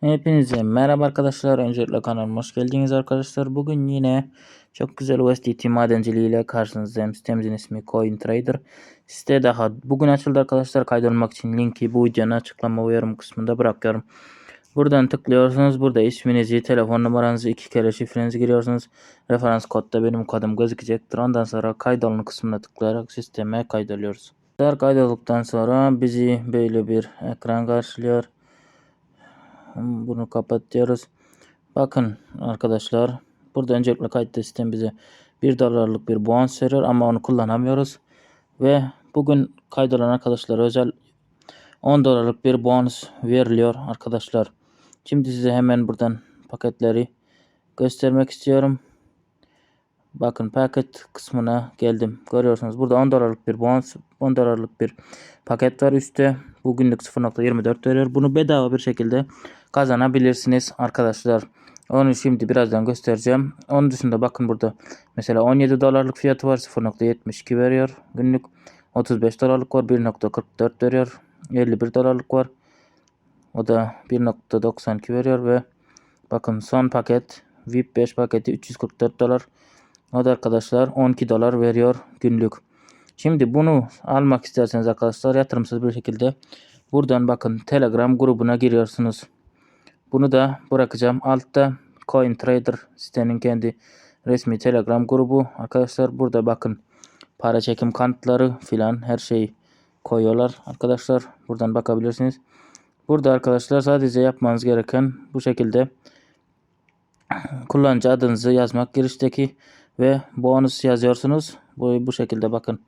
Hepinize merhaba arkadaşlar. Öncelikle kanalıma hoş geldiniz arkadaşlar. Bugün yine çok güzel USDT madenciliği ile karşınızdayım. Sitemizin ismi CoinTrader. Site daha bugün açıldı arkadaşlar. Kaydolmak için linki bu videonun açıklama ve yorum kısmında bırakıyorum. Buradan tıklıyorsunuz. Burada isminizi, telefon numaranızı, iki kere şifrenizi giriyorsunuz. Referans kodda benim kodum gözükecektir. Ondan sonra kaydolun kısmına tıklayarak sisteme kaydoluyoruz. Kaydolduktan sonra bizi böyle bir ekran karşılıyor. Bunu kapatıyoruz. Bakın arkadaşlar. Burada öncelikle kayıt sistem bize 1 dolarlık bir bonus veriyor ama onu kullanamıyoruz. Ve bugün kaydolan arkadaşlar özel 10 dolarlık bir bonus veriliyor arkadaşlar. Şimdi size hemen buradan paketleri göstermek istiyorum. Bakın paket kısmına geldim. Görüyorsunuz burada 10 dolarlık bir bonus 10 dolarlık bir paket var üstte. Bugünlük 0.24 veriyor. Bunu bedava bir şekilde kazanabilirsiniz arkadaşlar. Onu şimdi birazdan göstereceğim. Onun dışında bakın burada mesela 17 dolarlık fiyatı var 0.72 veriyor günlük. 35 dolarlık var 1.44 veriyor. 51 dolarlık var. O da 1.92 veriyor ve bakın son paket VIP 5 paketi 344 dolar. O da arkadaşlar 12 dolar veriyor günlük. Şimdi bunu almak isterseniz arkadaşlar yatırımsız bir şekilde buradan bakın Telegram grubuna giriyorsunuz. Bunu da bırakacağım. Altta Coin Trader sitenin kendi resmi Telegram grubu. Arkadaşlar burada bakın para çekim kanıtları filan her şeyi koyuyorlar. Arkadaşlar buradan bakabilirsiniz. Burada arkadaşlar sadece yapmanız gereken bu şekilde kullanıcı adınızı yazmak girişteki ve bonus yazıyorsunuz. Bu, bu şekilde bakın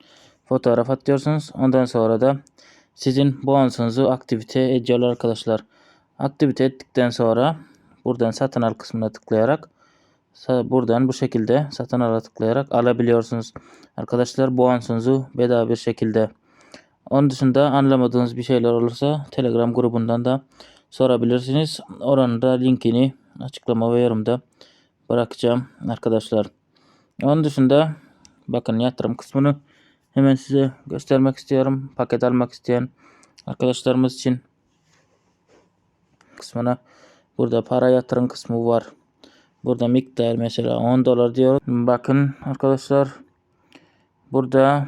fotoğraf atıyorsunuz. Ondan sonra da sizin bonusunuzu aktivite ediyorlar arkadaşlar. Aktivite ettikten sonra buradan satın al kısmına tıklayarak buradan bu şekilde satın ala tıklayarak alabiliyorsunuz. Arkadaşlar bonusunuzu bedava bir şekilde. Onun dışında anlamadığınız bir şeyler olursa Telegram grubundan da sorabilirsiniz. Oranın da linkini açıklama ve yorumda bırakacağım arkadaşlar. Onun dışında bakın yatırım kısmını hemen size göstermek istiyorum. Paket almak isteyen arkadaşlarımız için kısmına burada para yatırım kısmı var. Burada miktar mesela 10 dolar diyor. Bakın arkadaşlar burada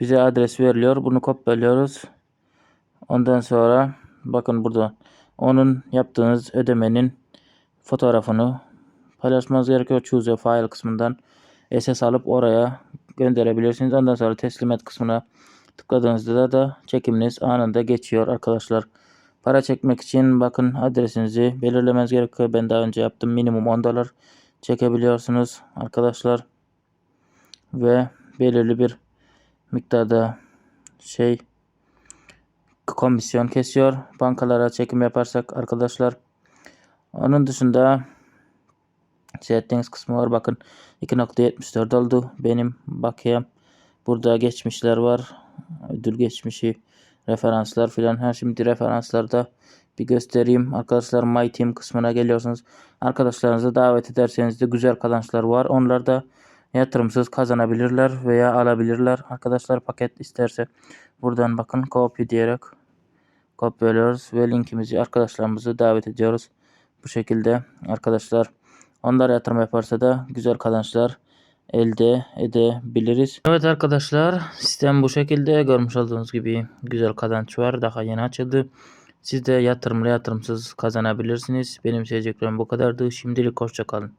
bize adres veriliyor. Bunu kopyalıyoruz. Ondan sonra bakın burada onun yaptığınız ödemenin fotoğrafını paylaşmanız gerekiyor. Choose a file kısmından SS alıp oraya gönderebilirsiniz. Ondan sonra teslimet kısmına tıkladığınızda da çekiminiz anında geçiyor arkadaşlar. Para çekmek için bakın adresinizi belirlemeniz gerekiyor. Ben daha önce yaptım. Minimum 10 dolar çekebiliyorsunuz arkadaşlar. Ve belirli bir miktarda şey komisyon kesiyor. Bankalara çekim yaparsak arkadaşlar. Onun dışında settings kısmı var. Bakın 2.74 oldu. Benim bakayım. Burada geçmişler var. Ödül geçmişi referanslar filan. Her şimdi referanslarda bir göstereyim. Arkadaşlar My Team kısmına geliyorsunuz. Arkadaşlarınızı davet ederseniz de güzel kazançlar var. Onlar da yatırımsız kazanabilirler veya alabilirler. Arkadaşlar paket isterse buradan bakın copy diyerek kopyalıyoruz ve linkimizi arkadaşlarımızı davet ediyoruz. Bu şekilde arkadaşlar onlar yatırım yaparsa da güzel kazançlar elde edebiliriz. Evet arkadaşlar sistem bu şekilde görmüş olduğunuz gibi güzel kazanç var. Daha yeni açıldı. Siz de yatırımlı yatırımsız kazanabilirsiniz. Benim söyleyeceklerim bu kadardı. Şimdilik hoşçakalın.